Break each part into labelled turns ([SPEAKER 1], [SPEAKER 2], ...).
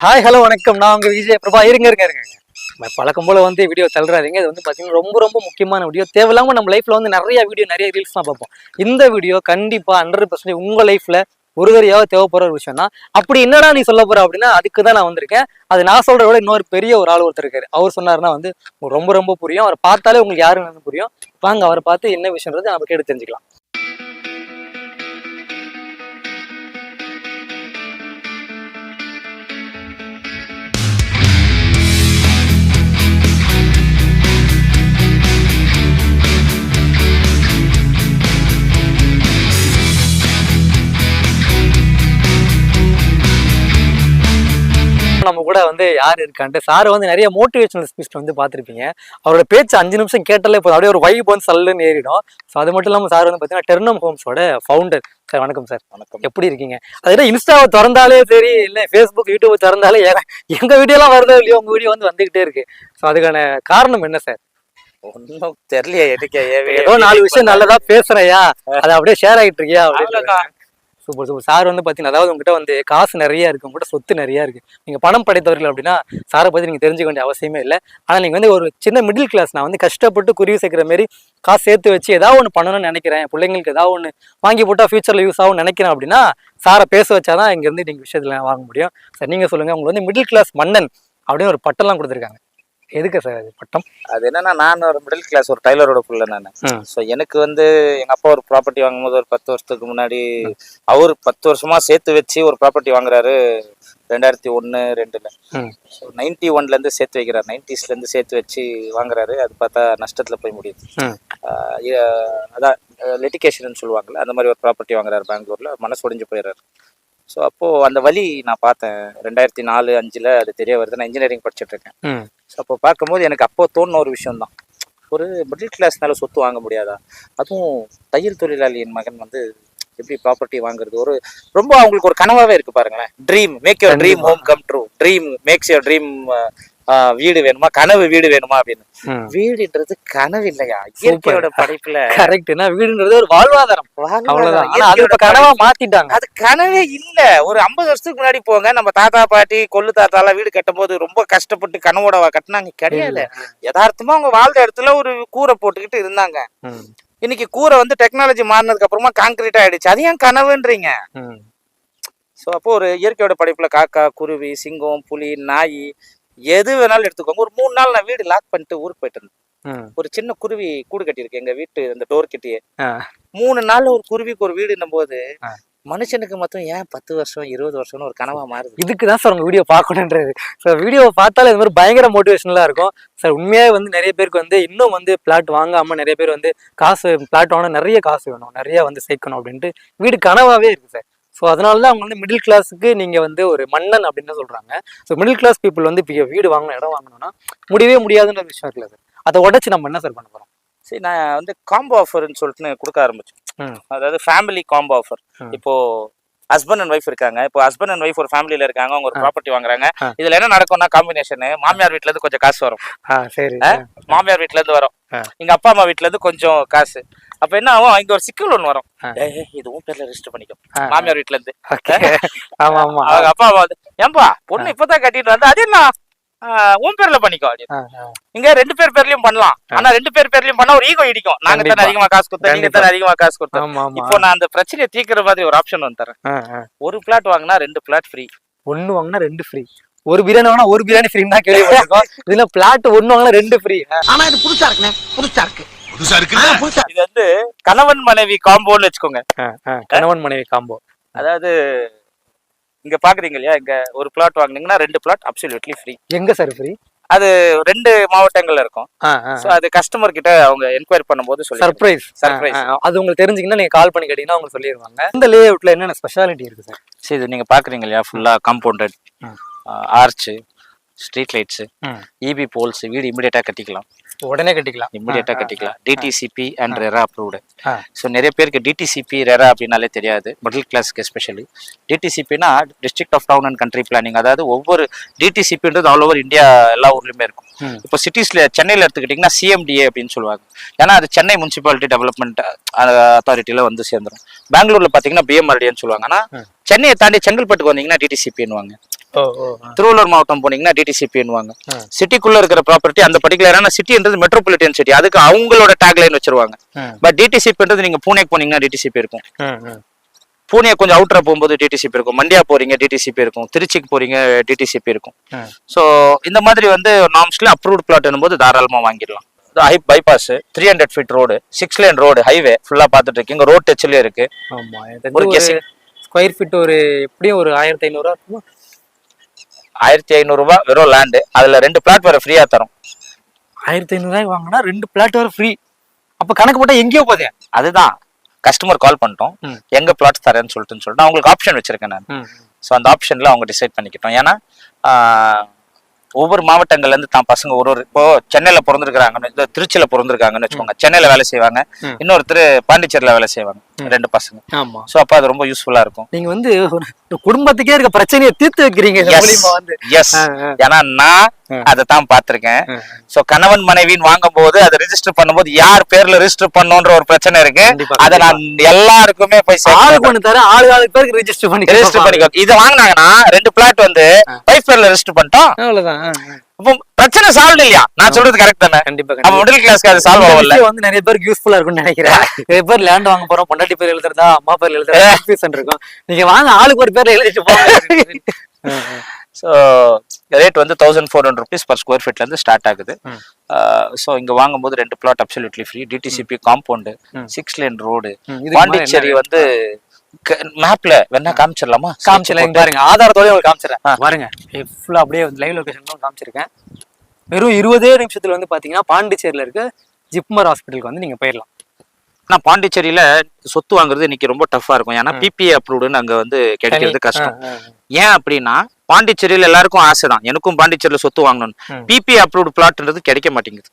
[SPEAKER 1] Hi hello வணக்கம். நான் உங்கள் விஜய் பிரபா. இருங்க இருங்க இருங்க. பழக்கம் போல வந்து வீடியோ தள்ளுறாதீங்க இது வந்து பார்த்தீங்கன்னா ரொம்ப ரொம்ப முக்கியமான வீடியோ தேவையில்லாமல் நம்ம லைஃப்பில் வந்து நிறைய வீடியோ நிறைய ரீல்ஸ் தான் பார்ப்போம். இந்த வீடியோ கண்டிப்பாக ஹண்ட்ரட் பர்சன்டேஜ் உங்கள் லைஃப்பில் ஒரு தடவையாவது தேவைப்படுற ஒரு விஷயம் தான் அப்படி என்னடா நீ சொல்ல போற அப்படின்னா அதுக்கு தான் நான் வந்திருக்கேன். அது நான் சொல்றத விட இன்னொரு பெரிய ஒரு ஆள் ஒருத்தர் இருக்காரு. அவர் சொன்னாருன்னா வந்து ரொம்ப ரொம்ப புரியும். அவரை பார்த்தாலே உங்களுக்கு யாருன்னு புரியும். வாங்க அவரை பார்த்து என்ன விஷயன்றது நம்ம கேட்டு தெரிஞ்சுக்கலாம். கூட வந்து யார் இருக்கான்ட்டு சார் வந்து நிறைய மோட்டிவேஷனல் ஸ்பீச் வந்து பார்த்துருப்பீங்க. அவரோட பேச்சு அஞ்சு நிமிஷம் கேட்டாலே போதும். அப்படியே ஒரு வைப் வந்து சல்லுன்னு ஏறிடும். ஸோ அது மட்டும் இல்லாமல் சார் வந்து பார்த்தீங்கன்னா டெர்னம் ஹோம்ஸோட ஃபவுண்டர் சார் வணக்கம் சார்.
[SPEAKER 2] வணக்கம்.
[SPEAKER 1] எப்படி இருக்கீங்க? அதே இன்ஸ்டாவை திறந்தாலே சரி இல்லை ஃபேஸ்புக் யூடியூப் திறந்தாலே எங்க வீடியோலாம் வருதோ இல்லையோ உங்க வீடியோ வந்து வந்துகிட்டே இருக்கு. ஸோ அதுக்கான காரணம் என்ன சார்?
[SPEAKER 2] ஒன்னும் தெரியலையே எனக்கு
[SPEAKER 1] ஏதோ நாலு விஷயம் நல்லதா பேசுறையா அதை அப்படியே ஷேர் ஆகிட்டு இருக்கியா சூப்பர் சூப்பர் சார் வந்து பார்த்தீங்கன்னா அதாவது உங்ககிட்ட வந்து காசு நிறைய இருக்கு உங்ககிட்ட சொத்து நிறைய இருக்கு. நீங்கள் பணம் படைத்தவர்கள் அப்படின்னா சாரை பற்றி நீங்கள் தெரிஞ்சுக்க வேண்டிய அவசியமே இல்லை. ஆனால் நீங்கள் வந்து ஒரு சின்ன மிடில் கிளாஸ் நான் வந்து கஷ்டப்பட்டு குருவி சேர்க்குற மாரி காசு சேர்த்து வச்சு ஏதாவது ஒன்று பண்ணணும்னு நினைக்கிறேன். பிள்ளைங்களுக்கு ஏதாவது ஒன்று வாங்கி போட்டால் ஃபியூச்சரில் யூஸ் ஆகும்னு நினைக்கிறேன் அப்படின்னா சாரை பேச வச்சாதான் இங்கேருந்து இருந்து விஷயத்தில் விஷயத்துல வாங்க முடியும். சார் நீங்கள் சொல்லுங்கள் உங்களுக்கு வந்து மிடில் கிளாஸ் மன்னன் அப்படின்னு ஒரு பட்டம்லாம் கொடுத்துருக்காங்க. எதுக்கு சார் அது பட்டம்?
[SPEAKER 2] அது என்னன்னா நான் ஒரு மிடில் கிளாஸ் ஒரு டைலரோட புள்ள நான். ஸோ எனக்கு வந்து எங்க அப்பா ஒரு ப்ராப்பர்ட்டி வாங்கும்போது ஒரு பத்து வருஷத்துக்கு முன்னாடி அவர் பத்து வருஷமா சேர்த்து வச்சு ஒரு ப்ராப்பர்ட்டி வாங்குறாரு ரெண்டாயிரத்தி ஒன்று ரெண்டுல. ஸோ நைன்டி ஒன்ல இருந்து சேர்த்து வைக்கிறார். நைன்டிஸ்ல இருந்து சேர்த்து வச்சு வாங்குறாரு. அது பார்த்தா நஷ்டத்துல போய் முடியுது. அதான் லிட்டிகேஷன் சொல்லுவாங்கல்ல அந்த மாதிரி ஒரு ப்ராப்பர்ட்டி வாங்குறாரு பெங்களூர்ல. மனசு ஒடிஞ்சு போயிடுறாரு. ஸோ அப்போ அந்த வழி நான் பார்த்தேன். ரெண்டாயிரத்தி நாலு அஞ்சுல அது தெரிய வருது. நான் இன்ஜினியரிங் படிச்சுட்டு இருக்கேன். ஸோ அப்போ பார்க்கும்போது எனக்கு அப்போ தோணுன ஒரு விஷயம் தான் ஒரு மிடில் கிளாஸ்னால சொத்து வாங்க முடியாதா? அதுவும் தையல் தொழிலாளியின் மகன் வந்து எப்படி ப்ராப்பர்ட்டி வாங்குறது? ஒரு ரொம்ப அவங்களுக்கு ஒரு கனவாவே இருக்கு பாருங்களேன். Dream make your dream home come true dream makes your dream வீடு வேணுமா? கனவு வீடு வேணுமா அப்படின்னு. வீடுன்றது கனவு இல்லையா? இயற்கையோட படைப்புல
[SPEAKER 1] கரெக்ட்னா வீடுன்றது ஒரு வாழ்வாதாரம். அவ்வளவுதான். கனவா மாத்திட்டாங்க.
[SPEAKER 2] அது கனவே இல்ல. ஒரு ஐம்பது வருஷத்துக்கு முன்னாடி போங்க நம்ம தாத்தா பாட்டி கொள்ளு தாத்தா எல்லாம் வீடு கட்டும் போது ரொம்ப கஷ்டப்பட்டு கனவோட கட்டினாங்க கிடையாது. யதார்த்தமா அவங்க வாழ்ந்த இடத்துல ஒரு கூரை போட்டுக்கிட்டு இருந்தாங்க. இன்னைக்கு கூரை வந்து டெக்னாலஜி மாறினதுக்கு அப்புறமா கான்கிரீட் ஆயிடுச்சு. அது ஏன் கனவுன்றீங்க? ஸோ அப்போ ஒரு இயற்கையோட படைப்புல காக்கா குருவி சிங்கம் புலி நாய் எது வேணாலும் எடுத்துக்கோங்க. ஒரு மூணு நாள் நான் வீடு லாக் பண்ணிட்டு ஊருக்கு போயிட்டு இருந்தேன். ஒரு சின்ன குருவி கூடு கட்டியிருக்கு எங்க வீட்டு அந்த டோர் கிட்டயே. மூணு நாள் ஒரு குருவிக்கு ஒரு வீடுன்னும் போது. மனுஷனுக்கு மட்டும் ஏன் பத்து வருஷம் இருபது வருஷம்னு ஒரு கனவா மாறுது?
[SPEAKER 1] இதுக்கு தான் சார் உங்க வீடியோ பார்க்கணுன்றது சார் வீடியோ பார்த்தாலே இது மாதிரி பயங்கர மோட்டிவேஷனலா இருக்கும். சார் உண்மையாவே வந்து நிறைய பேருக்கு வந்து இன்னும் வந்து பிளாட் வாங்காம நிறைய பேர் வந்து காசு பிளாட் வாங்க நிறைய காசு வேணும். நிறைய வந்து சேர்க்கணும் அப்படின்ட்டு வீடு கனவாவே இருக்கு சார் ஸோ அதனால தான் அவங்க வந்து மிடில் கிளாஸுக்கு நீங்க வந்து ஒரு மன்னன் அப்படின்னு தான் சொல்றாங்க. ஸோ மிடில் கிளாஸ் பீப்புள் வந்து இப்போ வீடு வாங்கணும் இடம் வாங்கணும்னா முடியவே முடியாதுன்ற விஷயம் இருக்குல்ல சார் அதை உடைச்சு நம்ம என்ன சார் பண்ண போறோம்?
[SPEAKER 2] சரி நான் வந்து காம்போ ஆஃபர்னு சொல்லிட்டு கொடுக்க ஆரம்பிச்சேன். அதாவது ஃபேமிலி காம்போ ஆஃபர்
[SPEAKER 1] ம்.
[SPEAKER 2] ஹஸ்பண்ட் அண்ட் ஒய்ஃப் இருக்காங்க. இப்போ ஹஸ்பண்ட் அண்ட் ஒய்ஃப் ஒரு ஃபேமிலியில இருக்காங்க. அவங்க ஒரு. ப்ராப்பர்ட்டி வாங்குறாங்க. இதுல என்ன நடக்கும்னா காம்பினேஷன் மாமியார் வீட்ல இருந்து கொஞ்சம் காசு வரும்? மாமியார் வீட்ல இருந்து வரும். எங்க அப்பா அம்மா வீட்ல இருந்து கொஞ்சம் காசு. அப்ப என்ன ஆகும்? இங்க ஒரு சிக்கல் ஒண்ணு வரும்.
[SPEAKER 1] ஆ.
[SPEAKER 2] ஏய், ஏய், இது உன் பேர்ல ரெஜிஸ்டர் பண்ணிக்கோ.
[SPEAKER 1] ஆ.
[SPEAKER 2] மாமியார் வீட்ல இருந்து.
[SPEAKER 1] ஓகே. ஆமா ஆமா.
[SPEAKER 2] அவங்க அப்பா அம்மா வந்து ஏன்பா பொண்ணு இப்பதான் கட்டிட்டு வந்து அது என்ன? உன் பேர்ல பண்ணிக்கோ. இங்க ரெண்டு பேர் பேர்லயும் பண்ணலாம். ஆனா ரெண்டு பேர் பேர்லயும் பண்ணா ஒரு ஈகோ இடிக்கும். நாங்க தானே. அதிகமா காசு கொடுத்தோம் நீங்க. தானே அதிகமா காசு கொடுத்தோம். இப்போ நான் அந்த பிரச்சனையை தீர்க்கிற மாதிரி ஒரு ஆப்ஷன் வந்து தரேன். ஒரு பிளாட் வாங்கினா ரெண்டு பிளாட் ஃப்ரீ
[SPEAKER 1] ஒண்ணு வாங்கினா ரெண்டு ஃப்ரீ ஒரு பிரியாணி வாங்கினா ஒரு பிரியாணி ஃப்ரீ தான் கேள்விப்பட்டிருக்கோம். இதுல பிளாட் ஒண்ணு வாங்கினா ரெண்டு ஃப்ரீ
[SPEAKER 3] ஆனா இது புதுசா இருக்குண்ணே. புதுசா இருக்கு.
[SPEAKER 4] புதுசா
[SPEAKER 3] புதுசா
[SPEAKER 2] இது வந்து கணவன் மனைவி காம்போன்னு வச்சுக்கோங்க.
[SPEAKER 1] கணவன் மனைவி காம்போ
[SPEAKER 2] அதாவது இங்க பாக்குறீங்க இல்லையா? இங்க ஒரு பிளாட் வாங்குனீங்கன்னா ரெண்டு பிளாட் அப்சல்யூட்லி ஃப்ரீ
[SPEAKER 1] எங்க சார் ஃப்ரீ
[SPEAKER 2] அது ரெண்டு மாவட்டங்கள்ல இருக்கும். சோ அது கஸ்டமர் கிட்ட அவங்க என்கொயரி பண்ணும்போது சொல்லி
[SPEAKER 1] சர்ப்ரைஸ்
[SPEAKER 2] Surprise.
[SPEAKER 1] அது உங்களுக்கு தெரிஞ்சுக்கினா நீங்க கால் பண்ணி கேட்டீங்கன்னா அவங்க சொல்லிடுவாங்க. இந்த லே அவுட்ல என்னென்ன ஸ்பெஷாலிட்டி இருக்கு சார்
[SPEAKER 2] சரி இது நீங்க பாக்குறீங்க இல்லையா? ஃபுல்லா காம்பவுண்டட்
[SPEAKER 1] ம்.
[SPEAKER 2] Street lights. இபி போல்ஸ் வீடு இமிடியேட்டா கட்டிக்கலாம்.
[SPEAKER 1] உடனே கட்டிக்கலாம்.
[SPEAKER 2] இமிடியேட்டா
[SPEAKER 1] ஆ, ஆ,
[SPEAKER 2] கட்டிக்கலாம். DTCP and RERA approved. So நிறைய பேருக்கு டிடிசிபி ரெரா அப்படின்னாலே தெரியாது. மிடில் கிளாஸ்க்கு especially டிடிசிபினா district of town and country planning அதாவது ஒவ்வொரு டிடிசிபின்றது ஆல் ஓவர் இந்தியா எல்லா ஊர்லயுமே இருக்கும். இப்போ சிட்டிஸ்ல சென்னையில எடுத்துக்கிட்டிங்கன்னா சிஎம்டிஏ அப்படின்னு சொல்லுவாங்க. ஏன்னா அது சென்னை முனிசிபாலிட்டி டெவலப்மெண்ட் அத்தாரிட்டியில வந்து சேர்ந்துரும். பெங்களூர்ல பாத்தீங்கன்னா பிஎம்ஆர்டின்னு சொல்லுவாங்க. ஆனா
[SPEAKER 1] ம்.
[SPEAKER 2] சென்னையை தாண்டி செங்கல்பட்டுக்கு வந்தீங்கன்னா டிடிசிபின்னுவாங்க திருவள்ளூர் மாவட்டம் போனீங்கன்னா டிடிசிபின்னுவாங்க
[SPEAKER 1] ஆ.
[SPEAKER 2] சிட்டிக்குள்ள இருக்கிற ப்ராப்பர்ட்டி அந்த பர்டிகுலரான சிட்டின்றது மெட்ரோபாலிட்டன் சிட்டி அதுக்கு அவங்களோட டேக்லைன் வச்சிருவாங்க. பட் டிடிசிபின்றது நீங்க பூனேக்கு போனீங்கன்னா டிடிசிபி இருக்கும். பூனே கொஞ்சம் அவுட்டரா போகும்போது டிடிசிபி இருக்கும். மண்டியா போறீங்க டிடிசிபி இருக்கும். திருச்சிக்கு போறீங்க டிடிசிபி இருக்கும். ஸோ இந்த மாதிரி வந்து நார்ம்ஸ்ல அப்ரூவ்ட் பிளாட் போது தாராளமா வாங்கிடலாம். High bypass three hundred feet road six lane road highway ஃபுல்லா இருக்கீங்க. ரோட் டச்லயே இருக்கு.
[SPEAKER 1] ஆமா
[SPEAKER 2] ஒரு
[SPEAKER 1] ஒரு
[SPEAKER 2] guessing.
[SPEAKER 1] ஸ்கொயர் ஃபீட் ஒரு எப்படியும் ஒரு ஆயிரத்தி ஐநூறுவா இருக்குமா?
[SPEAKER 2] ஆயிரத்தி ஐநூறு ரூபாய் வெறும் லேண்டு அதுல ரெண்டு பிளாட் வேற ஃப்ரீயா தரும்.
[SPEAKER 1] ஆயிரத்தி ஐநூறுவாய்க்கு வாங்கினா ரெண்டு பிளாட் வர ஃப்ரீ அப்ப கணக்கு போட்டா எங்கேயோ போதே.
[SPEAKER 2] அதுதான். கஸ்டமர் கால் பண்ணிட்டோம். எங்க பிளாட் தரேன்னு சொல்லிட்டுன்னு சொல்லிட்டு அவங்களுக்கு ஆப்ஷன் வச்சிருக்கேன் நான். ஸோ அந்த ஆப்ஷன்ல அவங்க டிசைட் பண்ணிக்கிட்டோம். ஏன்னா ஒவ்வொரு மாவட்டங்கள்ல இருந்து தான் பசங்க ஒரு ஒரு இப்போ சென்னையில பிறந்திருக்கிறாங்கன்னு திருச்சியில பிறந்திருக்காங்கன்னு வச்சுக்கோங்க. சென்னையில வேலை செய்வாங்க. இன்னொருத்தர் பாண்டிச்சேரியில வேலை செய்வாங்க. ரெண்டு பசங்க.
[SPEAKER 1] ஆமா.
[SPEAKER 2] ஸோ அப்போ அது ரொம்ப யூஸ்ஃபுல்லா இருக்கும்.
[SPEAKER 1] நீங்க வந்து குடும்பத்துக்கே இருக்க பிரச்சனையை தீர்த்து வைக்கிறீங்க. வந்து.
[SPEAKER 2] எஸ். ஏன்னா நான். அதை தான் பார்த்திருக்கேன். சோ கணவன் மனைவின்னு வாங்கும்போது அதை ரெஜிஸ்டர் பண்ணும்போது யார் பேர்ல ரெஜிஸ்டர் பண்ணணுன்ற ஒரு பிரச்சனை இருக்கு. அதை நான் எல்லாருக்குமே போய்
[SPEAKER 1] ஆளுக்கு ஒண்ணு தர ஆளு ஆளுக்கு பேருக்கு ரெஜிஸ்டர் பண்ணி
[SPEAKER 2] ரெஜிஸ்டர் பண்ணிக்கோ. இது வாங்குனாங்கன்னா ரெண்டு பிளாட் வந்து வைஃப் பேர்ல ரெஜிஸ்டர் பண்ணிட்டோம்.
[SPEAKER 1] அவ்வளவுதான்.
[SPEAKER 2] அப்போ பிரச்சனை சால்வ் இல்லையா? நான் சொல்றது கரெக்ட் தானே?
[SPEAKER 1] கண்டிப்பா
[SPEAKER 2] நம்ம மிடில் கிளாஸ்க்கு அது சால்வ் ஆகல.
[SPEAKER 1] வந்து நிறைய பேருக்கு யூஸ்ஃபுல்லா இருக்கும்னு நினைக்கிறேன். நிறைய பேர் லேண்ட் வாங்க போறோம் பொண்டாட்டி பேர் எழுதுறதா அம்மா பேர் எழுதுறதா கன்ஃபியூஷன் இருக்கும். நீங்க வாங்க ஆளுக்கு ஒரு பேர்ல எழுதிட்டு போங்க.
[SPEAKER 2] ஸோ ரேட் வந்து thousand four hundred rupees per square ஃபீட்ல இருந்து ஸ்டார்ட் ஆகுது. ஸோ இங்க வாங்கும்போது ரெண்டு flat absolutely free DTCP compound. Six lane road Pondicherry வந்து மேப்ல வேணா காமிச்சிடலாமா?
[SPEAKER 1] காமிச்சல இங்க பாருங்க ஆதாரத்தோட உங்களுக்கு காமிச்சிடறேன். பாருங்க. ஃபுல்லா அப்படியே லைவ் லொகேஷன் காமிச்சிருக்கேன். வெறும் இருபதே நிமிஷத்துல வந்து பாத்தீங்கன்னா பாண்டிச்சேரியில இருக்க ஜிப்மர் ஹாஸ்பிட்டலுக்கு வந்து நீங்க போயிடலாம்.
[SPEAKER 2] ஆனா பாண்டிச்சேரியில சொத்து வாங்குறது இன்னைக்கு ரொம்ப டஃபா இருக்கும். ஏன்னா பிபிஏ அப்ரூவ்டுன்னு அங்க வந்து கிடைக்கிறது கஷ்டம். ஏன் அப்படின்னா பாண்டிச்சேரியில எல்லாருக்கும் ஆசை தான் எனக்கும் பாண்டிச்சேரியில சொத்து வாங்கணும்
[SPEAKER 1] ம்.
[SPEAKER 2] பிபிஏ அப்ரூவ்டு பிளாட்ன்றது கிடைக்க மாட்டேங்குது.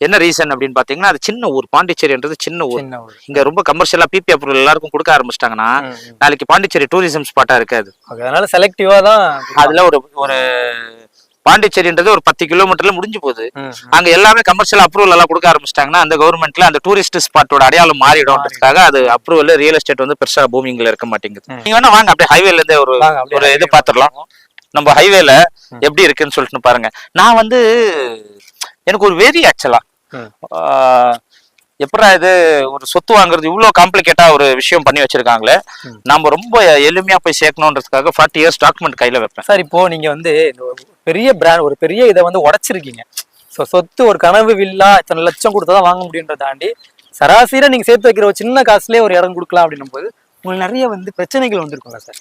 [SPEAKER 2] என்ன ரீசன் அப்படின்னு பாத்தீங்கன்னா அது சின்ன ஊர். பாண்டிச்சேரின்றது சின்ன ஊர். இங்க ரொம்ப கமர்ஷியலா பிபி அப்ரூவல் எல்லாருக்கும் கொடுக்க ஆரம்பிச்சிட்டாங்கன்னா. நாளைக்கு பாண்டிச்சேரி டூரிசம் ஸ்பாட்டா இருக்காது.
[SPEAKER 1] அதனால செலக்டிவா தான்
[SPEAKER 2] அதுல ஒரு ஒரு பாண்டிச்சேரின்றது ஒரு பத்து கிலோமீட்டர்ல முடிஞ்சு போகுது. அங்க எல்லாமே கமர்ஷியல் அப்ரூவல் எல்லாம் கொடுக்க ஆரம்பிச்சிட்டாங்கன்னா அந்த கவர்மெண்ட்ல அந்த டூரிஸ்ட் ஸ்பாட்டோட அடையாளம் மாறிடும்ன்றதுக்காக அது அப்ரூவல் ரியல் எஸ்டேட் வந்து பெருசா பூமிங்ல இருக்க மாட்டேங்குது. நீங்க வேணா வாங்க அப்படியே ஹைவேல இருந்தே ஒரு ஒரு இது பாத்துடலாம். நம்ம ஹைவேல எப்படி இருக்குன்னு சொல்லிட்டு பாருங்க. நான் வந்து எனக்கு ஒரு வெறி ஆக்சுவலா. எப்படா இது ஒரு சொத்து வாங்குறது இவ்வளவு காம்ப்ளிகேட்டா ஒரு விஷயம் பண்ணி வச்சிருக்காங்களே. நம்ம ரொம்ப எளிமையா போய் சேர்க்கணுன்றதுக்காக ஃபார்ட்டி இயர்ஸ் டாக்குமெண்ட் கையில வைப்பேன்.
[SPEAKER 1] சார் இப்போ நீங்க வந்து பெரிய பிராண்ட் ஒரு பெரிய இதை வந்து உடைச்சிருக்கீங்க. ஸோ சொத்து ஒரு கனவு வில்லா இத்தனை லட்சம் கொடுத்தா தான் வாங்க முடியுன்றத தாண்டி சராசரியா நீங்க சேர்த்து வைக்கிற ஒரு சின்ன காசுலயே ஒரு இடம் கொடுக்கலாம் அப்படின்னும் போது உங்களுக்கு நிறைய வந்து பிரச்சனைகள் வந்திருக்கும்ல சார்?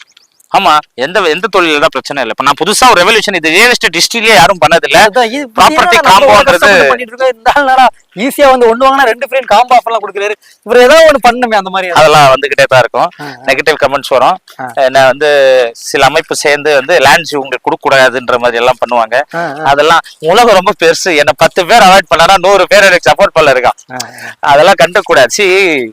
[SPEAKER 2] ஆமா எந்த எந்த தொழில தான் பிரச்சனை இல்லை. இப்ப நான் புதுசா ஒரு ரெவல்யூஷன் இது ரியல் எஸ்டேட் ஹிஸ்டரியிலே யாரும் பண்ணதில்ல. Property compoன்றது-
[SPEAKER 1] ஈஸியா வந்து ஒண்ணு வாங்கினா ரெண்டு ஃப்ரெண்ட் காம்போ எல்லாம் கொடுக்குறாரு. இவர் ஏதாவது ஒண்ணு பண்ணணுமே அந்த மாதிரி.
[SPEAKER 2] அதெல்லாம் வந்துகிட்டே தான் இருக்கும். நெகட்டிவ் கமெண்ட்ஸ் வரும். என்ன வந்து சில அமைப்பு சேர்ந்து வந்து லேண்ட்ஸ் உங்களுக்கு கொடுக்க கூடாதுன்ற மாதிரி எல்லாம் பண்ணுவாங்க. அதெல்லாம் உலகம் ரொம்ப பெருசு. என்ன பத்து பேர் அவாய்ட் பண்ணா நூறு பேர் எனக்கு சப்போர்ட் பண்ணல இருக்கான். அதெல்லாம் கண்டுக்கூடாது.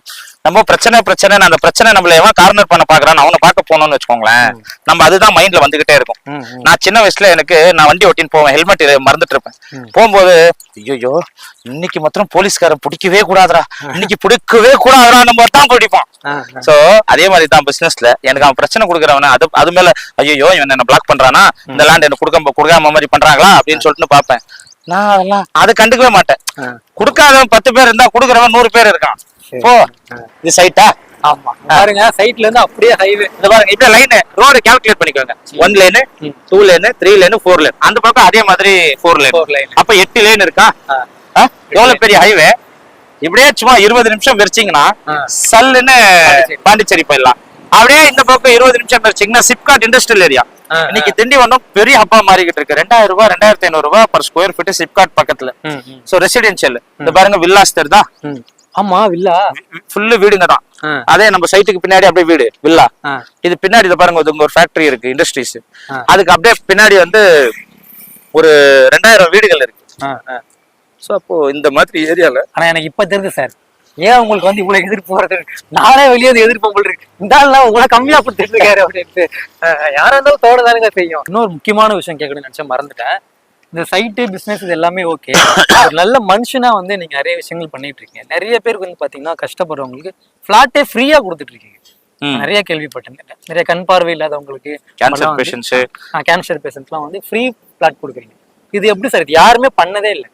[SPEAKER 2] நம்ம பிரச்சனை பிரச்சனை அந்த பிரச்சனை நம்மள எவன் கார்னர் பண்ண பாக்குறான் அவனை பார்க்க போனோம்னு வச்சுக்கோங்களேன். நம்ம அதுதான் மைண்ட்ல வந்துகிட்டே இருக்கும். நான் சின்ன வயசுல எனக்கு நான் வண்டி ஓட்டின்னு போவேன் ஹெல்மெட் மறந்துட்டு இருப்பேன். போகும்போது ஐயோ இன்னைக்கு மாத்திரம் போலீஸ்காரன் பிடிக்கவே கூடாதுடா. இன்னைக்கு பிடிக்கவே கூடாதுடா நம்ம தான்
[SPEAKER 1] ஆ.
[SPEAKER 2] சோ அதே மாதிரி தான் பிசினஸ்ல எனக்கு அவன் பிரச்சனை கொடுக்குறவன அது அது மேல ஐயோ இவன் என்ன பிளாக் பண்றானா? இந்த லேண்ட் எனக்கு கொடுக்க கொடுக்காம மாதிரி பண்றாங்களா? அப்படின்னு சொல்லிட்டு பார்ப்பேன். நான் அதெல்லாம் அதை கண்டுக்கவே மாட்டேன். கொடுக்காதவன் பத்து பேர் இருந்தா கொடுக்குறவன் நூறு பேர் இருக்கான். போ. இது சைட்டா
[SPEAKER 1] ஆமா. பாருங்க சைட்ல இருந்து அப்படியே ஹைவே
[SPEAKER 2] இந்த பாருங்க இப்ப லைன் ரோடு கால்குலேட் பண்ணிக்கோங்க. One lane. Two lane three lane four lane அந்த பக்கம் அதே மாதிரி ஃபோர் லேன்
[SPEAKER 1] Four lane.
[SPEAKER 2] அப்ப எட்டு லேன் இருக்கா? எவ்வளவு பெரிய ஹைவே இப்படியே சும்மா இருபது நிமிஷம் விரிச்சிங்கன்னா. சல்லுன்னு
[SPEAKER 1] பாண்டிச்சேரி.
[SPEAKER 2] போயிடலாம். அப்படியே இந்த பக்கம் இருபது நிமிஷம் விரிச்சிங்கன்னா சிப்காட் இண்டஸ்ட்ரியல் ஏரியா இன்னைக்கு திண்டிவனம் பெரிய ஹப்பா மாறிக்கிட்டு இருக்கு. ரெண்டாயிரம் ரூபாய் ரெண்டாயிரத்தி ஐநூறு ரூபாய் பர் ஸ்கொயர் ஃபீட் சிப்காட் பக்கத்துல. சோ ரெசிடென்சியல் இந்த பாருங்க வில்லாஸ்
[SPEAKER 1] ம். ஆமா வில்லா
[SPEAKER 2] ஃபுல்லு வீடுங்க தான் அதே நம்ம சைட்டுக்கு பின்னாடி அப்படியே வீடு வில்லா இது பின்னாடி இதை பாருங்க ஒரு ஃபேக்டரி இருக்கு இண்டஸ்ட்ரீஸ். அதுக்கு அப்படியே பின்னாடி வந்து ஒரு ரெண்டாயிரம் வீடுகள் இருக்கு. ஸோ அப்போ இந்த மாதிரி ஏரியால
[SPEAKER 1] ஆனா எனக்கு இப்ப தெரியுது சார். ஏன் உங்களுக்கு வந்து இவ்வளவு எதிர்ப்பு வருது? நானே வெளியே வந்து எதிர்ப்பு இருக்கு. இந்த ஆள் உங்களை கம்மியா கொடுத்துட்டு இருக்காரு அப்படின்ட்டு. யாரா இருந்தாலும் தோணதானுங்க செய்யும். இன்னொரு முக்கியமான விஷயம் கேட்கணும்னு நினைச்சேன் மறந்துட்டேன். இந்த சைட்டு பிசினஸ் இது எல்லாமே ஓகே ஒரு நல்ல மனுஷனா வந்து நீங்க நிறைய விஷயங்கள் பண்ணிட்டு இருக்கீங்க. நிறைய பேருக்கு வந்து பாத்தீங்கன்னா கஷ்டப்படுறவங்களுக்கு ஃபிளாட்டே ஃப்ரீயா கொடுத்துட்டு இருக்கீங்க. நிறைய கேள்விப்பட்டேன் நிறைய கண் பார்வை இல்லாதவங்களுக்கு
[SPEAKER 2] கேன்சர் பேஷண்ட்ஸ்
[SPEAKER 1] கேன்சர் பேஷண்ட்ஸ்லாம் வந்து ஃப்ரீ பிளாட் கொடுக்குறீங்க. இது எப்படி சார் இது யாருமே பண்ணதே இல்லை.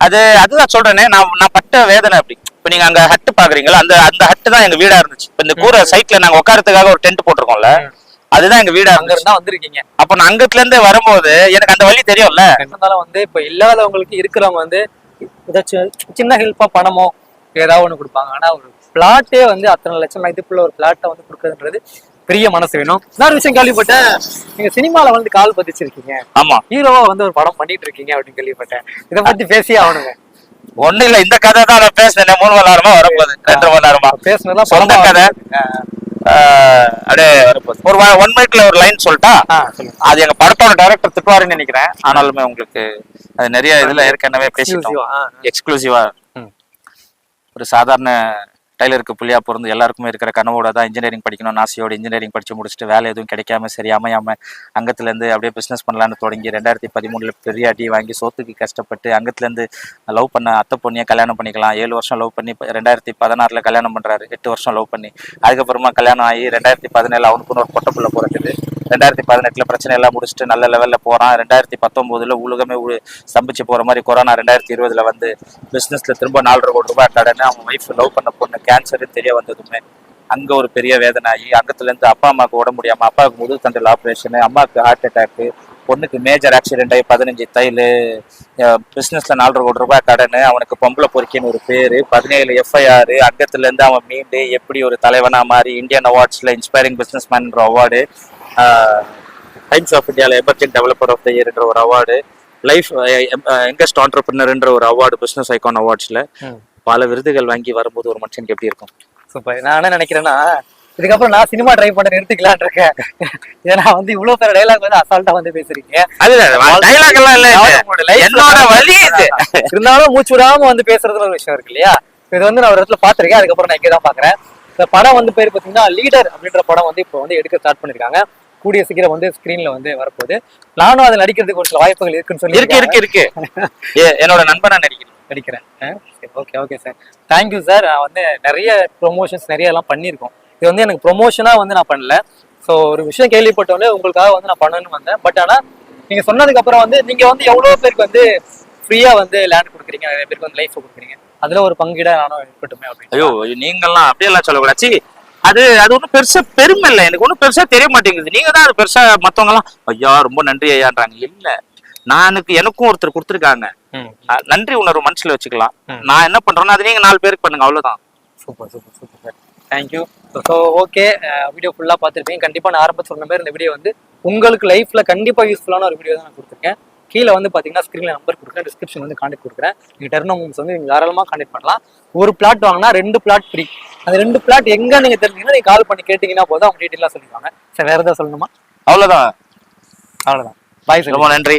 [SPEAKER 2] அது அதுதான் சொல்றேனே. நான் நான் பட்ட வேதனை அப்படி. இப்ப நீங்க அங்க ஹட்டு பாக்குறீங்களா அந்த அந்த ஹட்டு தான் எங்க வீடா இருந்துச்சு. இப்ப இந்த கூரை சைட்ல நாங்க உட்காரத்துக்காக ஒரு டென்ட் போட்டிருக்கோம்ல. அதுதான் எங்க வீடா
[SPEAKER 1] அங்க இருந்தா வந்திருக்கீங்க.
[SPEAKER 2] அப்ப நான் அங்கத்துல இருந்து வரும்போது எனக்கு அந்த வழி தெரியும்ல?
[SPEAKER 1] இருந்தாலும் வந்து இப்ப இல்லாதவங்களுக்கு இருக்கிறவங்க வந்து ஏதாச்சும் சின்ன ஹெல்ப்பா பணமோ ஏதாவது ஒண்ணு கொடுப்பாங்க. ஆனா ஒரு பிளாட்டே வந்து அத்தனை லட்சம் மதிப்புள்ள ஒரு பிளாட்டை வந்து கொடுக்கறதுன்றது பெரிய மனசு வேணும். இன்னொரு விஷயம் கேள்விப்பட்டேன். நீங்க சினிமால வந்து கால் பதிச்சிருக்கீங்க.
[SPEAKER 2] ஆமா.
[SPEAKER 1] ஹீரோவா வந்து ஒரு படம் பண்ணிட்டு இருக்கீங்க அப்படின்னு கேள்விப்பட்டேன். இதை பத்தி பேசியே ஆகணுங்க.
[SPEAKER 2] ஒண்ணு இல்ல இந்த கதை தான் நான் பேசினேன். மூணு மணி நேரமா வரப்போகுது ரெண்டு மணி நேரமா.
[SPEAKER 1] பேசுனதெல்லாம்
[SPEAKER 2] சொந்த கதை. அப்படியே ஒரு ஒன் மினிட்ல ஒரு லைன் சொல்லிட்டா அது எங்க படத்தோட டைரக்டர் திட்டுவாருன்னு நினைக்கிறேன். ஆனாலுமே உங்களுக்கு அது நிறைய இதுல ஏற்கனவே பேசிட்டோம். எக்ஸ்க்ளூசிவா. ஒரு சாதாரண டைலருக்கு புள்ளியாக பிறந்து எல்லாருக்குமே இருக்கிற கனவோட தான் இன்ஜினியரிங் படிக்கணும்னு ஆசையோடு இன்ஜினியரிங் படிச்சு முடிச்சுட்டு வேலை எதுவும் கிடைக்காம சரி அமையாம அங்கத்துலேருந்து அப்படியே பிஸ்னஸ் பண்ணலான்னு தொடங்கி ரெண்டாயிரத்தி பதிமூணில் பெரிய அடி வாங்கி சோத்துக்கு கஷ்டப்பட்டு அங்கத்துலேருந்து லவ் பண்ண அத்தை பொண்ணியை கல்யாணம் பண்ணிக்கலாம். ஏழு வருஷம் லவ் பண்ணி ரெண்டாயிரத்தி பதினாறில் கல்யாணம் பண்ணுறாரு எட்டு வருஷம் லவ் பண்ணி. அதுக்கப்புறமா கல்யாணம் ஆகி ரெண்டாயிரத்தி பதினேழு அவனுக்குன்னு ஒரு பொட்டப்புள்ள பிறக்குது. ரெண்டாயிரத்தி பதினெட்டுல பிரச்சனை எல்லாம் முடிச்சுட்டு நல்ல லெவல்ல போறான். ரெண்டாயிரத்தி பத்தொன்பதுல உலகமே சம்பிச்சு போகிற போற மாதிரி கொரோனா ரெண்டாயிரத்தி இருபதுல வந்து பிசினஸ்ல திரும்ப நாலரை கோடி ரூபாய் கடன் அவன் ஒய்ஃப் லவ் பண்ண பொண்ணு கேன்சரு தெரிய வந்ததுமே அங்க ஒரு பெரிய வேதனை ஆகி அங்கத்துல இருந்து அப்பா அம்மாவுக்கு உடம்பு முடியாம அப்பாவுக்கு முதுகு தண்டல் ஆப்ரேஷனு அம்மாவுக்கு ஹார்ட் அட்டாக் பொண்ணுக்கு மேஜர் ஆக்சிடென்ட் ஆகி பதினஞ்சு தையல் பிஸ்னஸில் நாலரை கோடி ரூபாய் கடன் அவனுக்கு பொம்பளை பொறுக்கின்னு ஒரு பேரு பதினேழு எஃப்ஐஆர் அங்கத்துல இருந்து அவன் மீண்டு எப்படி ஒரு தலைவனா மாறி இந்தியன் அவார்ட்ஸ்ல இன்ஸ்பைரிங் பிசினஸ் மேன்ற அவார்டு டைம்ஸ் ஆஃப் இந்தியாவில் எமர்ஜென்ட் டெவலப்பர் ஆஃப் த இயர்ன்ற ஒரு அவார்டு லைஃப் யங்கஸ்ட் ஆண்டர்பிரினர்ன்ற ஒரு அவார்டு பிசினஸ் ஐகான் அவார்ட்ஸ்ல. பல விருதுகள் வாங்கி வரும்போது ஒரு மனுஷனுக்கு எப்படி இருக்கும்?
[SPEAKER 1] சூப்பர். நான் என்ன நினைக்கிறேன்னா இதுக்கப்புறம் நான் சினிமா ட்ரை பண்ண நிறுத்திக்கலான் இருக்கேன். ஏன்னா வந்து இவ்வளவு பேர் டைலாக் வந்து அசால்ட்டா வந்து பேசுறீங்க.
[SPEAKER 2] அது டைலாக் எல்லாம் இல்ல என்னோட வழி
[SPEAKER 1] இருந்தாலும் மூச்சு விடாம வந்து பேசுறதுன்னு ஒரு விஷயம் இருக்கு இல்லையா? இது வந்து நான் ஒரு இடத்துல பாத்திருக்கேன் அதுக்கப்புறம் நான் இங்கே தான் பாக்குறேன் இந்த படம் வந்து பேர் பாத்தீங்கன்னா லீடர் அப்படின்ற படம் வந்து இப்போ வந்து எடுக்க ஸ்டார்ட் பண்ணிருக்காங்க. கூடிய சீக்கிரம் வந்து ஸ்கிரீன்ல வந்து வரப்போகுது. நானும் அதில் நடிக்கிறதுக்கு ஒரு சில வாய்ப்புகள் இருக்குன்னு சொல்லி
[SPEAKER 2] இருக்கு இருக்கு இருக்கு. என்னோட நண்பனா நடிக்கிறேன்.
[SPEAKER 1] நடிக்கிறேன். Okay okay sir thank you sir நான் வந்து நிறைய ப்ரொமோஷன்ஸ் நிறைய எல்லாம் பண்ணியிருக்கோம். இது வந்து எனக்கு ப்ரொமோஷனாக வந்து நான் பண்ணல. ஸோ ஒரு விஷயம் கேள்விப்பட்டோன்னே உங்களுக்காக வந்து நான் பண்ணணும்னு வந்தேன். பட் ஆனால் நீங்கள் சொன்னதுக்கு அப்புறம் வந்து நீங்கள் வந்து எவ்வளோ பேருக்கு வந்து ஃப்ரீயாக வந்து லேண்ட் கொடுக்குறீங்க? நிறைய பேருக்கு வந்து லைஃப் கொடுக்குறீங்க. அதில் ஒரு பங்கிட நானும் இருக்கட்டுமே அப்படின்னு.
[SPEAKER 2] ஐயோ நீங்கெல்லாம் அப்படியெல்லாம் சொல்லக்கூடாது. சீ, அது அது ஒன்றும் பெருசா பெருமை இல்லை. எனக்கு ஒன்றும் பெருசா தெரிய மாட்டேங்குது. நீங்க தான் அது பெருசா மத்தவங்க எல்லாம் ஐயா ரொம்ப நன்றி ஐயான்றாங்க. இல்ல. நானுக்கு எனக்கும் ஒருத்தர் கொடுத்துருக்காங்க. நன்றி உணர்வு மனசுல வச்சுக்கலாம். நான் என்ன பண்றேன்னா அது நீங்க நாலு பேருக்கு பண்ணுங்க. அவ்வளவுதான்.
[SPEAKER 1] Super super super thank you so okay video ஃபுல்லாக பார்த்துருப்பீங்க. கண்டிப்பாக நான் ஆரம்பத்தில் சொன்ன மாதிரி இந்த வீடியோ வந்து உங்களுக்கு லைஃப்பில் கண்டிப்பாக யூஸ்ஃபுல்லான ஒரு வீடியோ தான் நான் கொடுத்துருக்கேன். கீழே வந்து பார்த்தீங்கன்னா ஸ்க்ரீனில் நம்பர் கொடுக்குறேன் டிஸ்கிரிப்ஷன் வந்து கான்டெக்ட் கொடுக்குறேன். நீங்கள் டெர்னோ வந்து நீங்கள் தாராளமாக கான்டெக்ட் பண்ணலாம். ஒரு பிளாட் வாங்கினா ரெண்டு பிளாட் ஃப்ரீ அந்த ரெண்டு பிளாட் எங்கே நீங்கள் தெரிஞ்சீங்கன்னா நீங்கள் கால் பண்ணி கேட்டிங்கன்னா போதும். அவங்க டீட்டெயிலாக சொல்லிடுவாங்க. சார் வேறு ஏதாவது சொல்லணுமா?
[SPEAKER 2] அவ்வளவுதான்.
[SPEAKER 1] அவ்வளோதான் பாய் சார்
[SPEAKER 2] ரொம்ப நன்றி.